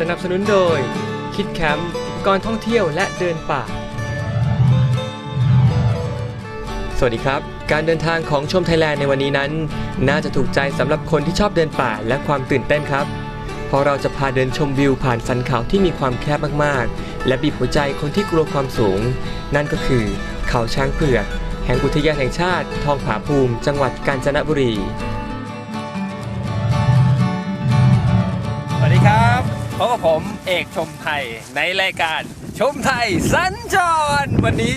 สนับสนุนโดย คิดแคมป์ก่อนท่องเที่ยวและเดินป่า สวัสดีครับ การเดินทางของชมไทยแลนด์ในวันนี้นั้น น่าจะถูกใจสำหรับคนที่ชอบเดินป่าและความตื่นเต้นครับ เพราะเราจะพาเดินชมวิวผ่านสันเขาที่มีความแคบมากๆ และบีบหัวใจคนที่กลัวความสูง นั่นก็คือ เขาช้างเผือก แห่งอุทยานแห่งชาติ ทองผาภูมิ จังหวัดกาญจนบุรี พบกับผมเอกชมไทยในรายการชมไทยสัญจร วันนี้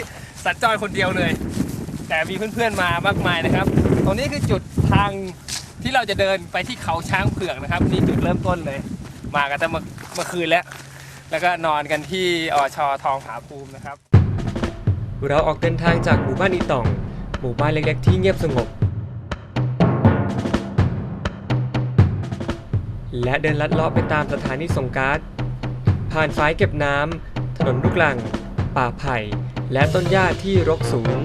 สัญจรคนเดียวเลย แต่มีเพื่อนๆมามากมายนะครับ ตรงนี้คือจุดทางที่เราจะเดินไปที่เขาช้างเผือกนะครับนี่จุดเริ่มต้นเลย มากันแต่เมื่อเมื่อคืนแล้ว แล้วก็นอนกันที่อชทองผาภูมินะครับ เราออกเดินทางจากหมู่บ้านอีต่อง หมู่บ้านเล็กๆที่เงียบสงบ และเดินลัดเลาะไปตามสถานีส่งการ์ดผ่านฝายเก็บน้ำถนนลูกลัง ป่าไผ่ และต้นหญ้าที่รกสูง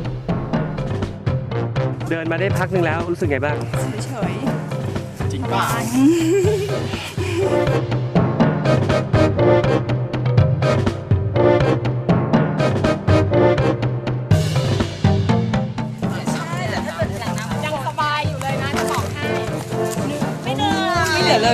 เดินมาได้พักหนึ่งแล้วรู้สึกไงบ้าง เฉยจริงป่ะยัง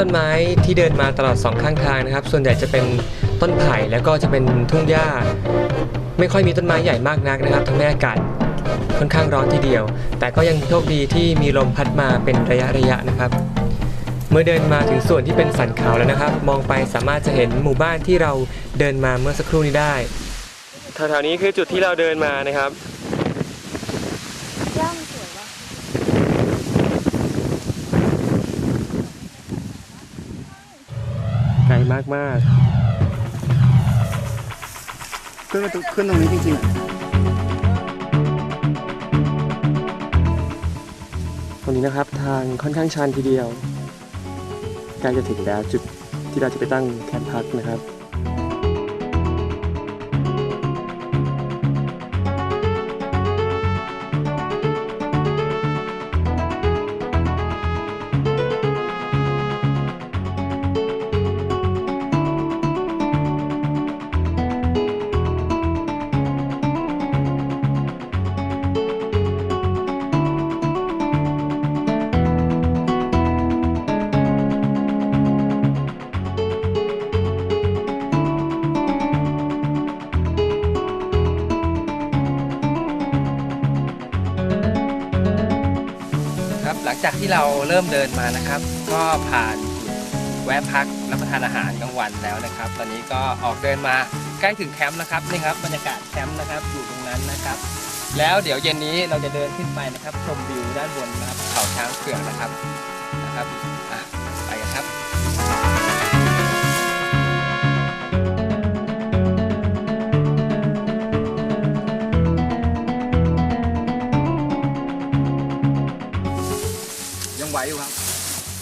ต้นไม้ที่เดินมาตลอดสองข้างทางนะครับ ส่วนใหญ่จะเป็นต้นไผ่แล้วก็จะเป็นทุ่งหญ้า ไม่ค่อยมีต้นไม้ใหญ่มากนักนะครับทำให้อากาศค่อนข้างร้อนทีเดียว แต่ก็ยังโชคดีที่มีลมพัดมาเป็นระยะระยะนะครับ เมื่อเดินมาถึงส่วนที่เป็นสันเขาแล้วนะครับ มองไปสามารถจะเห็นหมู่บ้านที่เราเดินมาเมื่อสักครู่นี้ได้แถวๆนี้คือจุดที่เราเดินมานะครับ ไกลมากมากขึ้นมาตรงขึ้นตรงนี้จริงๆ ตรงนี้นะครับทางค่อนข้างชันทีเดียวใกล้จะถึงแล้วจุดที่เราจะไปตั้งแคมป์พักนะครับ ลังจากที่เราเริ่มเดินมานะครับ ก็ผ่านแวะพักรับประทานอาหารกลางวันแล้วนะครับ ตอนนี้ก็ออกเดินมาใกล้ถึงแคมป์นะครับนี่ครับบรรยากาศแคมป์นะครับอยู่ตรงนั้นนะครับ แล้วเดี๋ยวเย็นนี้เราจะเดินขึ้นไปนะครับชมวิวด้านบนนะครับเขาช้างเผือกนะครับนะครับ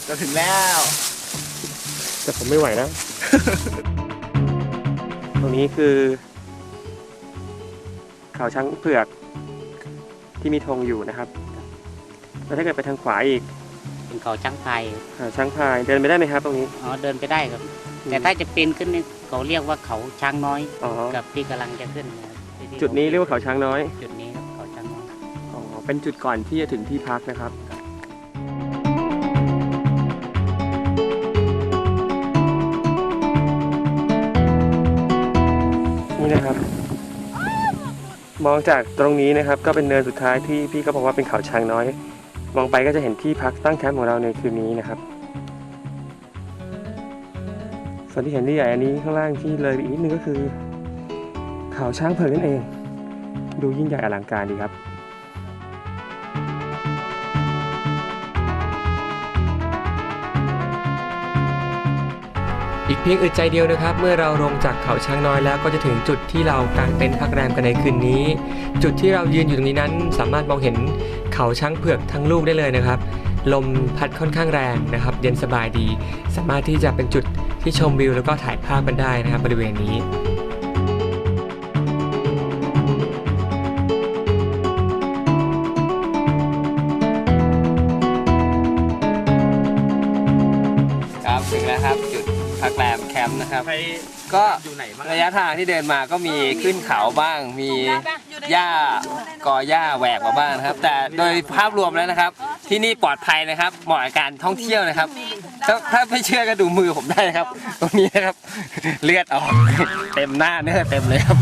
จะถึงแล้ว แต่ผมไม่ไหวนะตรงนี้คือ เขาช้างเผือก ที่มีธงอยู่นะครับ แล้วถ้าเกิดไปทางขวาอีกเป็นเขาช้างไทยเขาช้างพายเดินไปได้ไหมครับ ตรงนี้ อ๋อเดินไปได้ครับ แต่ถ้าจะปีนขึ้นนี่เขาเรียกว่าเขาช้างน้อย อ๋อ กับที่กำลังจะขึ้นนะครับที่ที่จุดนี้เรียกว่าเขาช้างน้อย จุดนี้ครับเขาช้างน้อย อ๋อ เป็นจุดก่อนที่จะถึงที่พักนะครับ มองจากตรงนี้นะครับก็เป็นเนินสุดท้ายที่พี่ก็บอกว่าเป็นเขาช้างน้อย มองไปก็จะเห็นที่พักตั้งแคมป์ของเราในคืนนี้นะครับ ส่วนที่เห็นที่ใหญ่อันนี้ข้างล่างที่เลยอีกนิดนึงก็คือ เขาช้างเผือกนั่นเอง ดูยิ่งใหญ่อลังการดีครับ กเพียงอึดใจเดียวนะครับ เมื่อเราลงจากเขาช้างน้อยแล้วก็จะถึงจุดที่เรากางเต็นท์พักแรมกันในคืนนี้ จุดที่เรายืนอยู่ตรงนี้นั้น สามารถมองเห็นเขาช้างเผือกทั้งลูกได้เลยนะครับ ลมพัดค่อนข้างแรงนะครับ เย็นสบายดี สามารถที่จะเป็นจุดที่ชมวิวแล้วก็ถ่ายภาพกันได้นะครับ บริเวณนี้ครับถึงแล้วครับจุด พักแรมแคมป์นะครับ ใครก็อยู่ไหนบ้างระยะทางที่เดินมาก็มีขึ้นเขาบ้าง มีหญ้ากอหญ้าแหวกมาบ้างนะครับ แต่โดยภาพรวมแล้วนะครับ ที่นี่ปลอดภัยนะครับ เหมาะกับการท่องเที่ยวนะครับ ถ้าถ้าไม่เชื่อก็ดูมือผมได้นะครับ ตรงนี้นะครับ เลือดออกเต็มหน้าเนื้อเต็มเลยครับ